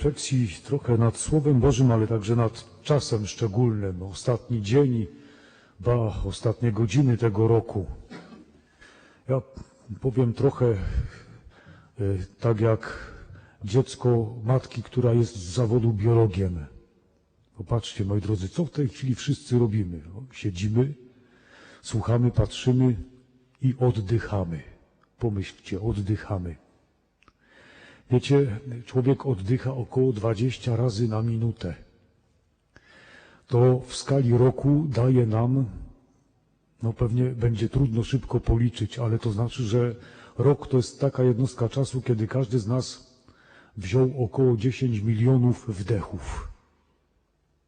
refleksji trochę nad Słowem Bożym, ale także nad czasem szczególnym. Ostatni dzień, ba, ostatnie godziny tego roku. Ja powiem trochę e, tak jak dziecko matki, która jest z zawodu biologiem. Popatrzcie, moi drodzy, co w tej chwili wszyscy robimy? Siedzimy, słuchamy, patrzymy i oddychamy. Pomyślcie, oddychamy. Wiecie, człowiek oddycha około 20 razy na minutę. To w skali roku daje nam, no pewnie będzie trudno szybko policzyć, ale to znaczy, że rok to jest taka jednostka czasu, kiedy każdy z nas wziął około 10 milionów wdechów.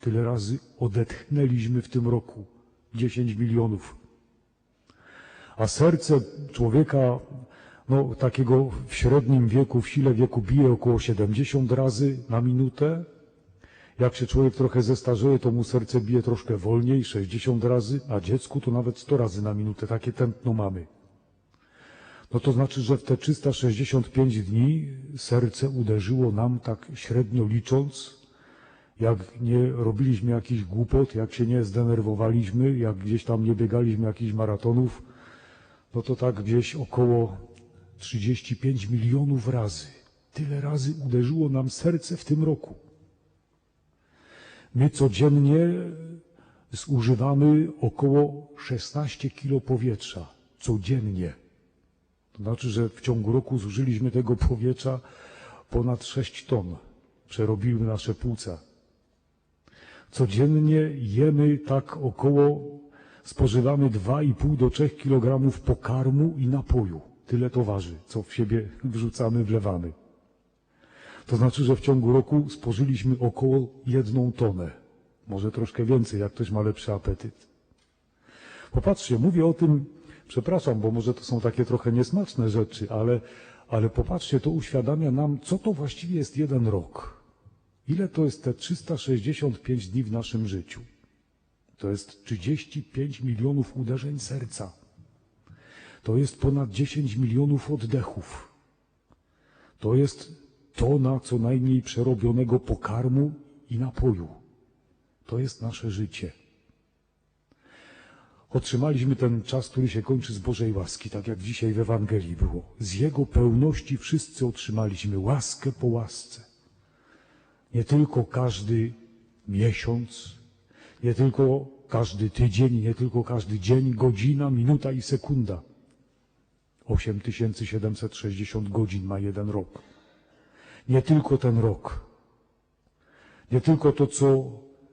Tyle razy odetchnęliśmy w tym roku. 10 milionów. A serce człowieka, no takiego w średnim wieku, w sile wieku bije około 70 razy na minutę. Jak się człowiek trochę zestarzeje, to mu serce bije troszkę wolniej, 60 razy, a dziecku to nawet 100 razy na minutę. Takie tętno mamy. No to znaczy, że w te 365 dni serce uderzyło nam tak średnio licząc, jak nie robiliśmy jakichś głupot, jak się nie zdenerwowaliśmy, jak gdzieś tam nie biegaliśmy jakichś maratonów, no to tak gdzieś około 35 milionów razy. Tyle razy uderzyło nam serce w tym roku. My codziennie zużywamy około 16 kilo powietrza. Codziennie. To znaczy, że w ciągu roku zużyliśmy tego powietrza ponad 6 ton. Przerobiły nasze płuca. Codziennie jemy tak około, spożywamy 2,5 do 3 kg pokarmu i napoju. Tyle to waży, co w siebie wrzucamy, wlewamy. To znaczy, że w ciągu roku spożyliśmy około jedną tonę. Może troszkę więcej, jak ktoś ma lepszy apetyt. Popatrzcie, mówię o tym, przepraszam, bo może to są takie trochę niesmaczne rzeczy, ale, ale popatrzcie, to uświadamia nam, co to właściwie jest jeden rok. Ile to jest te 365 dni w naszym życiu? To jest 35 milionów uderzeń serca. To jest ponad 10 milionów oddechów. To jest tona co najmniej przerobionego pokarmu i napoju. To jest nasze życie. Otrzymaliśmy ten czas, który się kończy z Bożej łaski, tak jak dzisiaj w Ewangelii było. Z Jego pełności wszyscy otrzymaliśmy łaskę po łasce. Nie tylko każdy miesiąc, nie tylko każdy tydzień, nie tylko każdy dzień, godzina, minuta i sekunda. 8760 godzin ma jeden rok. Nie tylko ten rok. Nie tylko to, co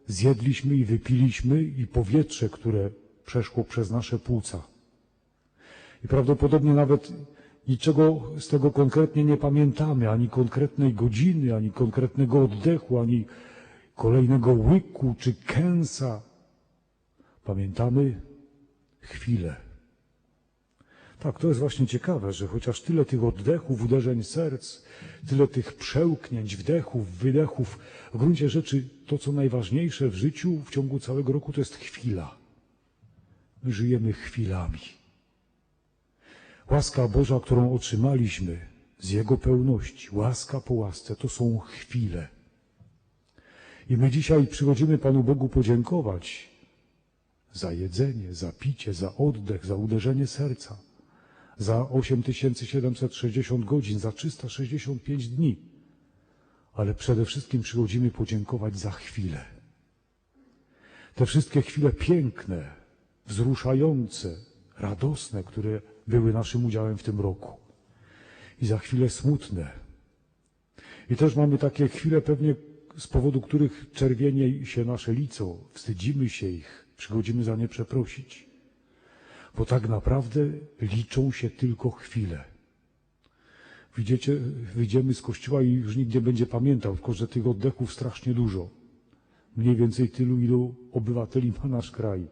zjedliśmy i wypiliśmy i powietrze, które przeszło przez nasze płuca. I prawdopodobnie nawet niczego z tego konkretnie nie pamiętamy, ani konkretnej godziny, ani konkretnego oddechu, ani kolejnego łyku czy kęsa. Pamiętamy chwilę. Tak, to jest właśnie ciekawe, że chociaż tyle tych oddechów, uderzeń serc, tyle tych przełknięć, wdechów, wydechów, w gruncie rzeczy to, co najważniejsze w życiu w ciągu całego roku, to jest chwila. My żyjemy chwilami. Łaska Boża, którą otrzymaliśmy z Jego pełności, łaska po łasce, to są chwile. I my dzisiaj przychodzimy Panu Bogu podziękować za jedzenie, za picie, za oddech, za uderzenie serca, za 8760 godzin, za 365 dni. Ale przede wszystkim przychodzimy podziękować za chwilę. Te wszystkie chwile piękne, wzruszające, radosne, które były naszym udziałem w tym roku. I za chwilę smutne. I też mamy takie chwile pewnie, z powodu których czerwienie się nasze lico, wstydzimy się ich, przychodzimy za nie przeprosić. Bo tak naprawdę liczą się tylko chwile. Widzicie, wyjdziemy z kościoła i już nikt nie będzie pamiętał, tylko że tych oddechów strasznie dużo. Mniej więcej tylu, ilu obywateli ma nasz kraj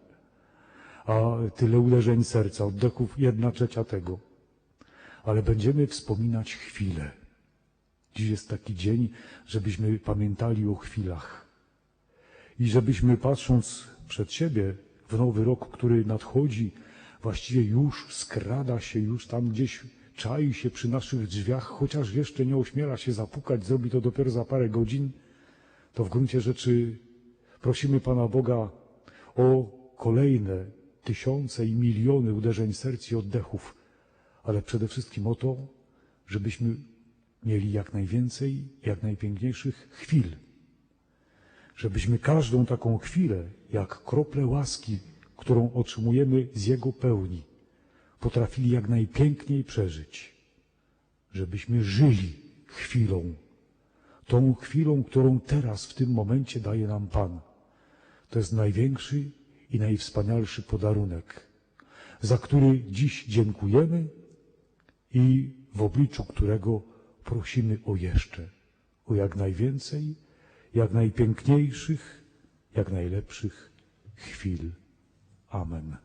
a tyle uderzeń serca, oddechów jedna trzecia tego. Ale będziemy wspominać chwilę. Dziś jest taki dzień, żebyśmy pamiętali o chwilach. I żebyśmy patrząc przed siebie w nowy rok, który nadchodzi, właściwie już skrada się, już tam gdzieś czai się przy naszych drzwiach, chociaż jeszcze nie ośmiela się zapukać, zrobi to dopiero za parę godzin, to w gruncie rzeczy prosimy Pana Boga o kolejne tysiące i miliony uderzeń serc i oddechów, ale przede wszystkim o to, żebyśmy mieli jak najwięcej, jak najpiękniejszych chwil. Żebyśmy każdą taką chwilę, jak kroplę łaski, którą otrzymujemy z Jego pełni, potrafili jak najpiękniej przeżyć. Żebyśmy żyli chwilą, tą chwilą, którą teraz w tym momencie daje nam Pan. To jest największy i najwspanialszy podarunek, za który dziś dziękujemy i w obliczu którego prosimy o jeszcze, o jak najwięcej, jak najpiękniejszych, jak najlepszych chwil. Amen.